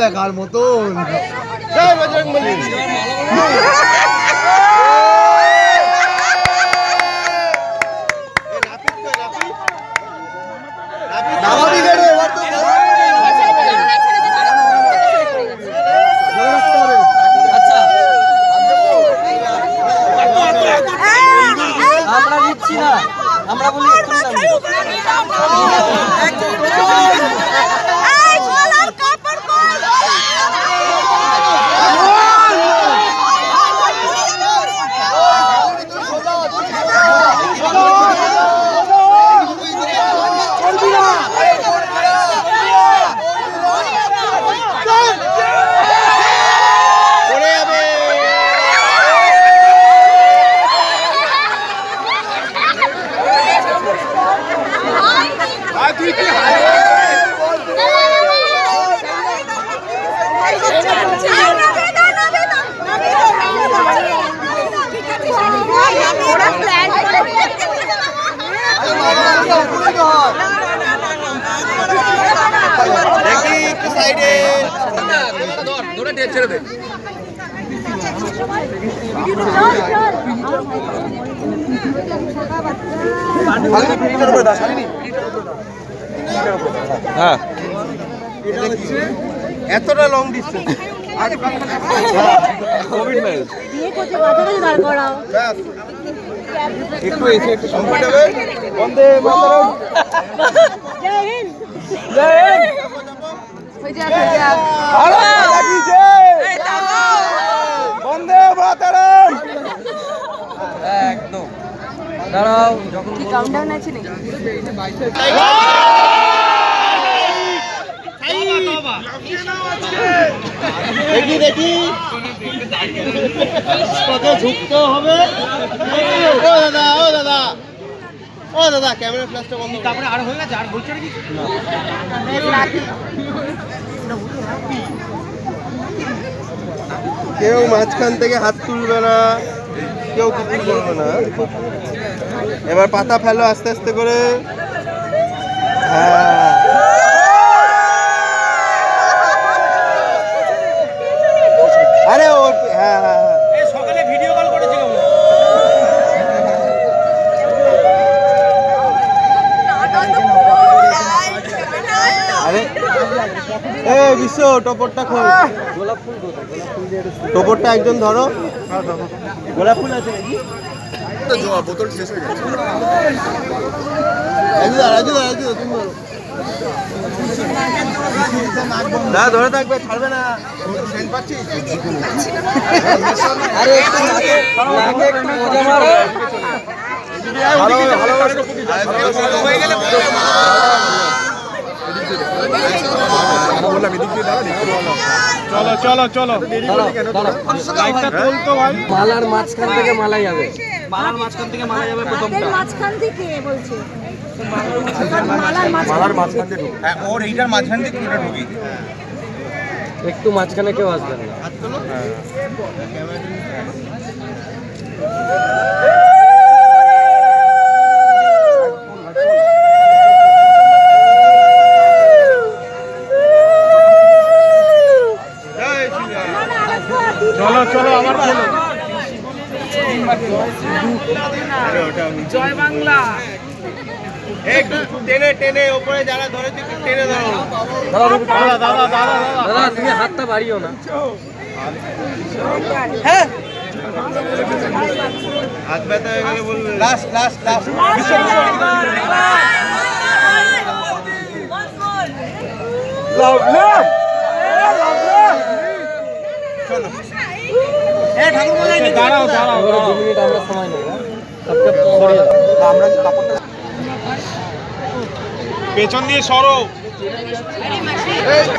দেখার মতন জয় বজরং বলি নামাবি রে এবার তো আমরা নিচ্ছি না আমরা বলি এক্ষুনি নামবে। পড়ে যাবে আর তুই কি হার দেখি একটু সাইডে ধরে টেপ ছেড়ে দে হ্যাঁ। এতটা লং ডিস্টেন্স কোভিড ম্যাচ একটু এসে একটু কমফোর্টেবল বন্দে মাতরম। ভারত মাতা কি জয় বন্দে মাতরম। একদম। দাঁড়াও যখন দেখি দেখি তোকে ঝুঁকতে হবে ও দাদা ও দাদা ও দাদা ক্যামেরা ফ্ল্যাশটা বন্ধ তারপরে আর হয়ে গেছে আর বলছে নাকি কেউ মাঝখান থেকে হাত তুলবে না, কেউ কুকুর করবে না। এবার পাতা ফেলো আস্তে আস্তে করে। হ্যাঁ আরে ও হ্যাঁ হ্যাঁ হ্যাঁ আরে এ, বিশ্ব, টপরটা খোল। গোলাপ ফুল টপরটা একজন ধরো। গোলাপ ফুল আছে নাকি না, ধরে থাকবে, ছাড়বে না। আরে গেলে বললাম এদিক দিয়ে দাঁড়া চলো চলো চলো। দাঁড়াও। লাইটটা তোল তো ভাই। মালার মাঝখান থেকে মালা যাবে। মাঝখান থেকে বলছে। মালার মাঝখান ঢুক। হ্যাঁ ওর এইটার মাঝখান পুরোটা ঢুকি। একটু মাঝখানে কেউ আসবেন না। একটু টেনে টেনে ওপরে যারা ধরেছে টেনে ধরো। দাদা দাদা দাদা দাদা দাদা তুমি হাতটা বাড়িও না। হাত ব্যথা হয়ে গেলে বলবে। লাস্ট লাস্ট লাস্ট দাঁড়াও দাঁড়াও। দু মিনিট আমরা সময় নেব। সরিয়ে কাপড়টা পেছন দিয়ে সরো।